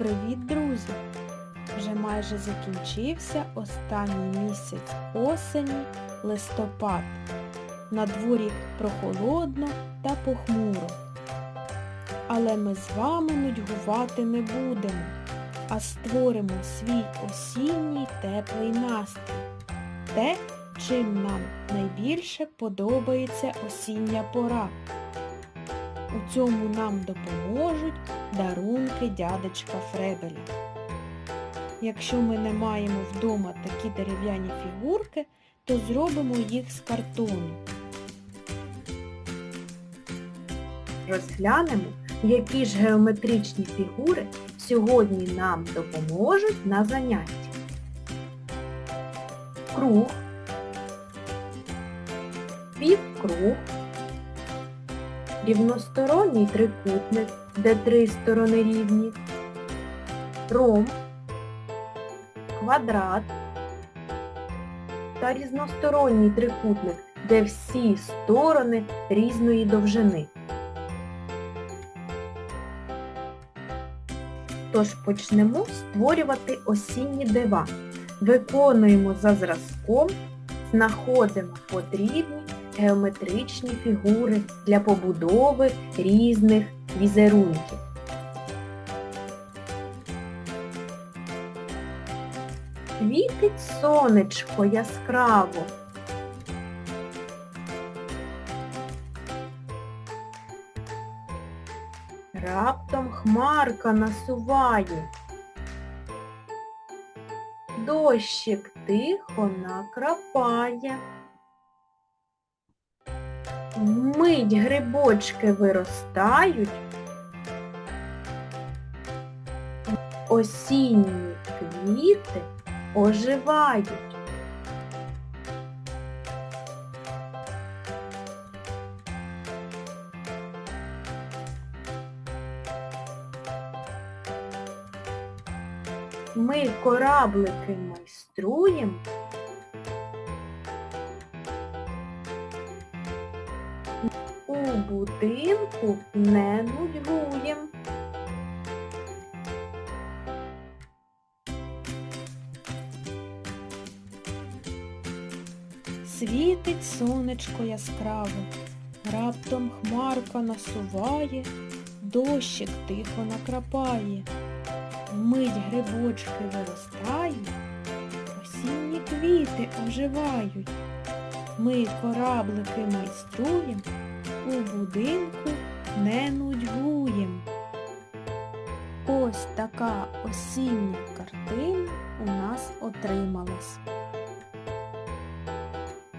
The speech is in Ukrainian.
Привіт, друзі! Вже майже закінчився останній місяць осені листопад. На дворі прохолодно та похмуро. Але ми з вами нудьгувати не будемо, а створимо свій осінній теплий настрій. Те, чим нам найбільше подобається осіння пора. У цьому нам допоможуть дарунки дядечка Фребеля. Якщо ми не маємо вдома такі дерев'яні фігурки, то зробимо їх з картону. Розглянемо, які ж геометричні фігури сьогодні нам допоможуть на занятті. Круг, півкруг, рівносторонній трикутник, де три сторони рівні, ромб, квадрат та різносторонній трикутник, де всі сторони різної довжини. Тож почнемо створювати осінні дива. Виконуємо за зразком, знаходимо потрібні геометричні фігури для побудови різних візерунків. Світить сонечко яскраво. Раптом хмарка насуває. Дощик тихо накрапає. Вмить грибочки виростають. Осінні квіти оживають. Ми кораблики майструємо. У будинку не нудьгуєм. Світить сонечко яскраво, раптом хмарка насуває, дощик тихо накрапає, вмить грибочки виростають, осінні квіти оживають. Ми кораблики майструєм, у будинку не нудьгуєм. Ось така осіння картина у нас отрималась.